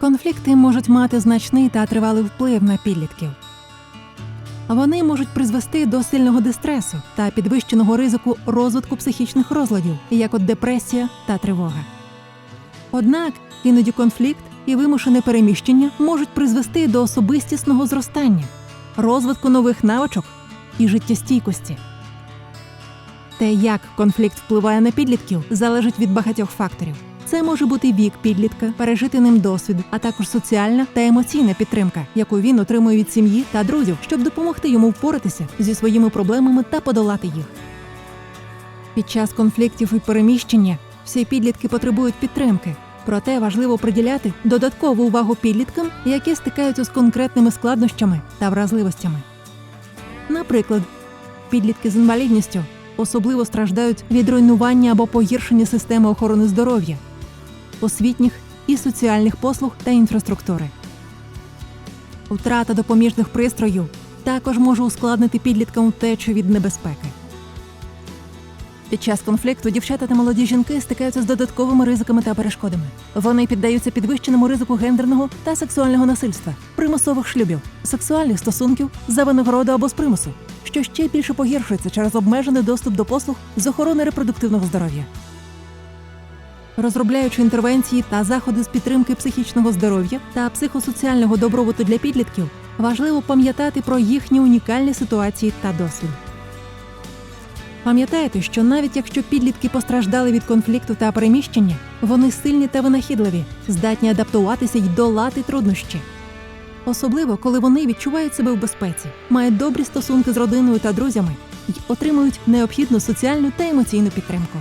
Конфлікти можуть мати значний та тривалий вплив на підлітків. Вони можуть призвести до сильного дистресу та підвищеного ризику розвитку психічних розладів, як от депресія та тривога. Однак іноді конфлікт і вимушене переміщення можуть призвести до особистісного зростання, розвитку нових навичок і життєстійкості. Те, як конфлікт впливає на підлітків, залежить від багатьох факторів. Це може бути вік підлітка, пережити ним досвід, а також соціальна та емоційна підтримка, яку він отримує від сім'ї та друзів, щоб допомогти йому впоратися зі своїми проблемами та подолати їх. Під час конфліктів і переміщення всі підлітки потребують підтримки. Проте важливо приділяти додаткову увагу підліткам, які стикаються з конкретними складнощами та вразливостями. Наприклад, підлітки з інвалідністю особливо страждають від руйнування або погіршення системи охорони здоров'я, освітніх і соціальних послуг та інфраструктури. Втрата допоміжних пристроїв також може ускладнити підліткам втечу від небезпеки. Під час конфлікту дівчата та молоді жінки стикаються з додатковими ризиками та перешкодами. Вони піддаються підвищеному ризику гендерного та сексуального насильства, примусових шлюбів, сексуальних стосунків за винагороду або з примусу, що ще більше погіршується через обмежений доступ до послуг з охорони репродуктивного здоров'я. Розробляючи інтервенції та заходи з підтримки психічного здоров'я та психосоціального добробуту для підлітків, важливо пам'ятати про їхні унікальні ситуації та досвід. Пам'ятайте, що навіть якщо підлітки постраждали від конфлікту та переміщення, вони сильні та винахідливі, здатні адаптуватися й долати труднощі. Особливо, коли вони відчувають себе в безпеці, мають добрі стосунки з родиною та друзями й отримують необхідну соціальну та емоційну підтримку.